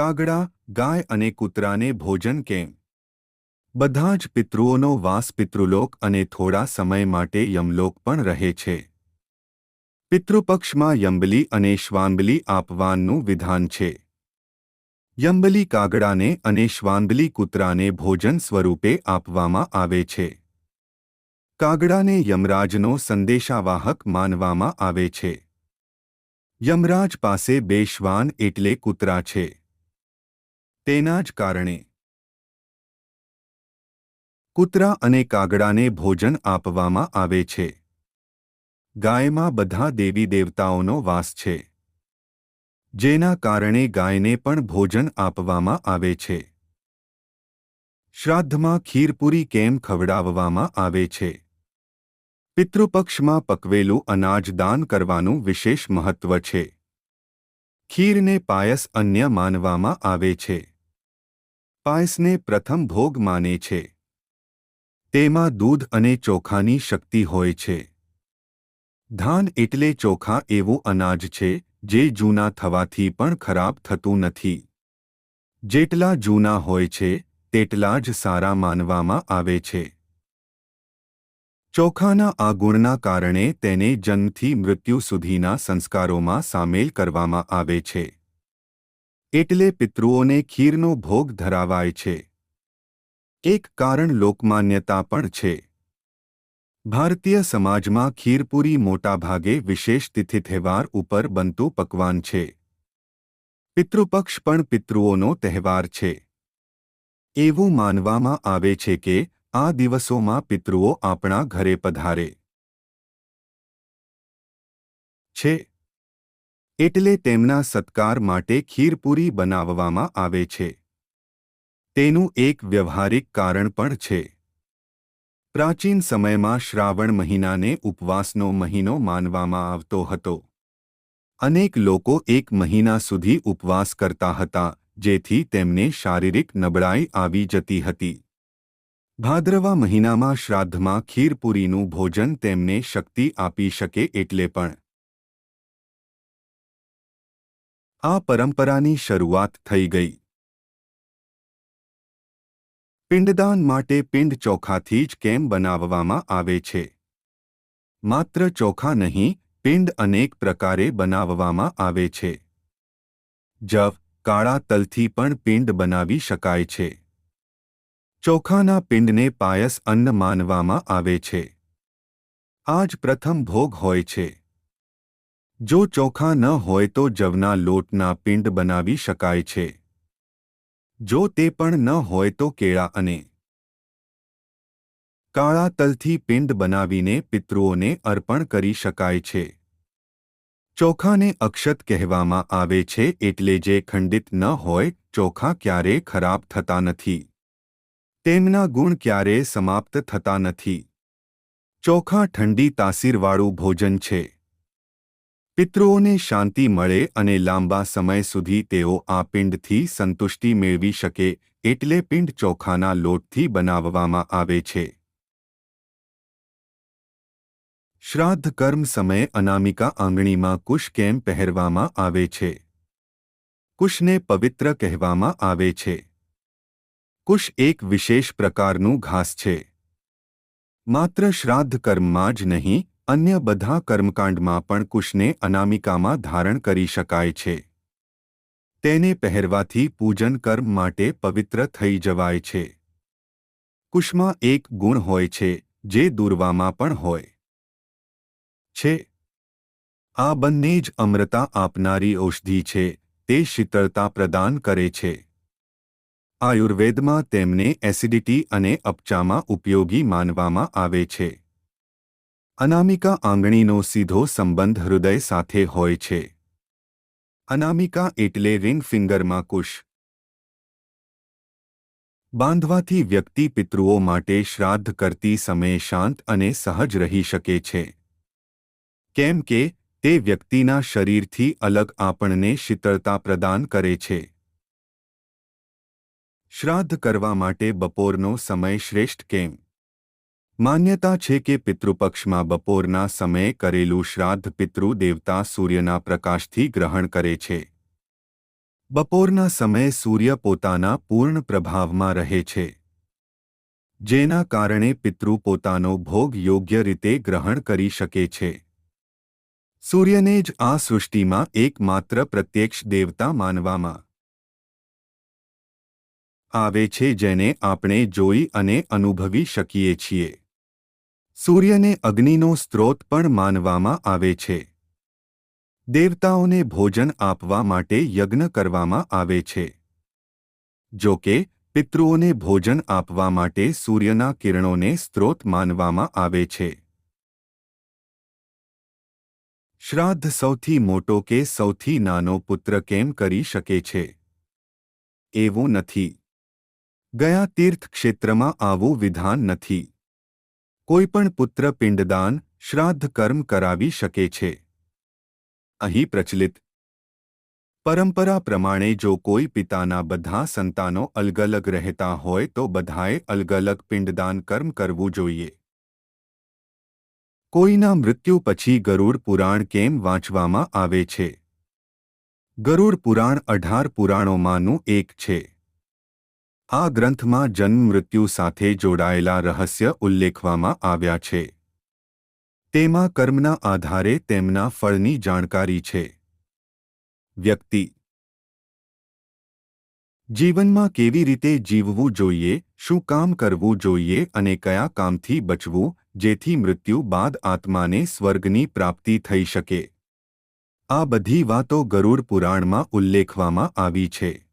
કાગડા, ગાય અને કૂતરાને ભોજન કેમ? બધા જ પિતૃઓનો વાસ પિતૃલોક અને થોડા સમય માટે યમલોક પણ રહે છે. પિતૃપક્ષમાં યંબલી અને શ્વાંબલી આપવાનનું વિધાન છે. યંબલી કાગડાને અને શ્વાંબલી કૂતરાને ભોજન સ્વરૂપે આપવામાં આવે છે. કાગડાને યમરાજનો સંદેશાવાહક માનવામાં આવે છે. યમરાજ પાસે બે શ્વાન એટલે કૂતરા છે. તેના જ કારણે. કૂતરા અને કાગડાને ભોજન આપવામાં આવે છે. ગાયમાં બધા દેવી દેવતાઓનો વાસ છે. જેના કારણે ગાયને પણ ભોજન આપવામાં આવે છે. શ્રાદ્ધમાં ખીરપુરી કેમ ખવડાવવામાં આવે છે? પિતૃપક્ષમાં પકવેલું અનાજ દાન કરવાનું વિશેષ મહત્વ છે. ખીરને પાયસ અન્ય માનવામાં આવે છે. પાયસને પ્રથમ ભોગ માને છે. તેમાં દૂધ અને ચોખાની શક્તિ હોય છે. ધાન એટલે ચોખા એવું અનાજ છે, જે જૂના થવાથી પણ ખરાબ થતું નથી. જેટલા જૂના હોય છે, તેટલા જ સારા માનવામાં આવે છે. ચોખાના આ ગુણના કારણે તેને જન્મથી મૃત્યુ સુધીના સંસ્કારોમાં સામેલ કરવામાં આવે છે. એટલે પિતૃઓને ખીરનો ભોગ ધરાવાય છે. એક કારણ લોકમાન્યતા પણ છે. ભારતીય સમાજમાં ખીરપુરી મોટાભાગે વિશેષ તિથિ તહેવાર ઉપર બનતું પકવાન છે. પિતૃપક્ષ પણ પિતૃઓનો તહેવાર છે. એવું માનવામાં આવે છે કે આ દિવસોમાં પિતૃઓ આપણા ઘરે પધારે. છે. એટલે તેમના સત્કાર માટે ખીરપુરી બનાવવામાં આવે છે. તેનું એક વ્યવહારિક કારણ પણ છે. પ્રાચીન સમયમાં શ્રાવણ મહિનાને ઉપવાસનો મહિનો માનવામાં આવતો હતો. અનેક લોકો એક મહિના સુધી ઉપવાસ કરતા હતા, જેથી તેમને શારીરિક નબળાઈ આવી જતી હતી. ભાદ્રવા મહિનામાં શ્રાદ્ધમાં ખીરપુરીનું ભોજન તેમને શક્તિ આપી શકે એટલે પણ. આ પરંપરાની શરૂઆત થઈ ગઈ. પિંડદાન માટે પિંડ ચોખાથી જ કેમ બનાવવામાં આવે છે? માત્ર ચોખા નહીં, પિંડ અનેક પ્રકારે બનાવવામાં આવે છે. જવ, કાળા તલથી પણ પિંડ બનાવી શકાય છે. ચોખાના પિંડને પાયસ અન્ન માનવામાં આવે છે. આ જ પ્રથમ ભોગ હોય છે. જો ચોખા ન હોય તો જવના લોટના પિંડ બનાવી શકાય છે. જો તે પણ ન હોય તો કેળા અને કાળા તલથી પિંડ બનાવીને પિતૃઓને અર્પણ કરી શકાય છે. ચોખાને અક્ષત કહેવામાં આવે છે એટલે જે ખંડિત ન હોય, ચોખા ક્યારેય ખરાબ થતા નથી. તેમના ગુણ ક્યારેય સમાપ્ત થતા નથી. ચોખા ઠંડી તાસીરવાળું ભોજન છે. પિતૃઓને શાંતિ મળે અને લાંબા સમય સુધી તેઓ આ પિંડથી સંતુષ્ટિ મેળવી શકે એટલે પિંડ ચોખાના લોટથી બનાવવામાં આવે છે. શ્રાદ્ધ કર્મ સમયે અનામિકા આંગણીમાં કુશ કેમ પહેરવામાં આવે છે? કુશને પવિત્ર કહેવામાં આવે છે. કુશ એક વિશેષ પ્રકારનું ઘાસ છે. માત્ર શ્રાદ્ધ કર્મમાં જ નહીં, અન્ય બધા કર્મકાંડમાં પણ કુશને અનામિકામાં ધારણ કરી શકાય છે. તેને પહેરવાથી પૂજન કર્મ માટે પવિત્ર થઈ જવાય છે. કુશમાં એક ગુણ હોય છે, જે દૂરવામાં પણ હોય. છે. આ બંને જ અમૃતા આપનારી ઔષધિ છે, તે શીતળતા પ્રદાન કરે છે. આયુર્વેદમાં તેમને એસિડિટી અને અપચામાં ઉપયોગી માનવામાં આવે છે. અનામિકા આંગણીનો સીધો સંબંધ હૃદય સાથે હોય છે. અનામિકા એટલે રિંગ ફિંગરમાં કુશ. બાંધવાથી વ્યક્તિ પિતૃઓ માટે શ્રાદ્ધ કરતી સમયે શાંત અને સહજ રહી શકે છે. કેમ કે, તે વ્યક્તિના શરીરથી અલગ આપણને શીતળતા પ્રદાન કરે છે. શ્રાદ્ધ કરવા માટે બપોરનો સમય શ્રેષ્ઠ કેમ? માન્યતા છે કે પિતૃપક્ષમાં બપોરના સમયે કરેલું શ્રાદ્ધ પિતૃ દેવતા સૂર્યના પ્રકાશથી ગ્રહણ કરે છે. બપોરના સમયે સૂર્ય પોતાના પૂર્ણ પ્રભાવમાં રહે છે. જેના કારણે પિતૃ પોતાનો ભોગ યોગ્ય રીતે ગ્રહણ કરી શકે છે. સૂર્યને જ આ સૃષ્ટિમાં એકમાત્ર પ્રત્યક્ષ દેવતા માનવામાં આવે છે જેને આપણે જોઈ અને અનુભવી શકીએ છીએ. સૂર્યને અગ્નિનો સ્ત્રોત પણ માનવામાં આવે છે. દેવતાઓને ભોજન આપવા માટે યજ્ઞ કરવામાં આવે છે. જો કે, પિતૃઓને ભોજન આપવા માટે સૂર્યના કિરણોને સ્ત્રોત માનવામાં આવે છે. શ્રાદ્ધ સૌથી મોટો કે સૌથી નાનો પુત્ર કેમ કરી શકે છે? એવું નથી. ગયા તીર્થક્ષેત્રમાં આવું વિધાન નથી. કોઈપણ પુત્ર પિંડદાન, શ્રાદ્ધ કર્મ કરાવી શકે છે. અહીં પ્રચલિત પરંપરા પ્રમાણે જો કોઈ પિતાના બધા સંતાનો અલગ અલગ રહેતા હોય તો બધાએ અલગ અલગ પિંડદાન કર્મ કરવું જોઈએ. કોઈના મૃત્યુ પછી ગરુડ પુરાણ કેમ વાંચવામાં આવે છે? ગરુડ પુરાણ અઢાર પુરાણોમાંનું એક છે. આ ગ્રંથમાં જન્મ મૃત્યુ સાથે જોડાયેલા રહસ્ય ઉલ્લેખવામાં આવ્યા છે. તેમાં કર્મના આધારે તેમના ફળની જાણકારી છે. વ્યક્તિ. જીવનમાં કેવી રીતે જીવવું જોઈએ, શું કામ કરવું જોઈએ અને કયા કામથી બચવું, જેથી મૃત્યુ બાદ આત્માને સ્વર્ગની પ્રાપ્તિ થઈ શકે. આ બધી વાતો ગરુડ પુરાણમાં ઉલ્લેખવામાં આવી છે.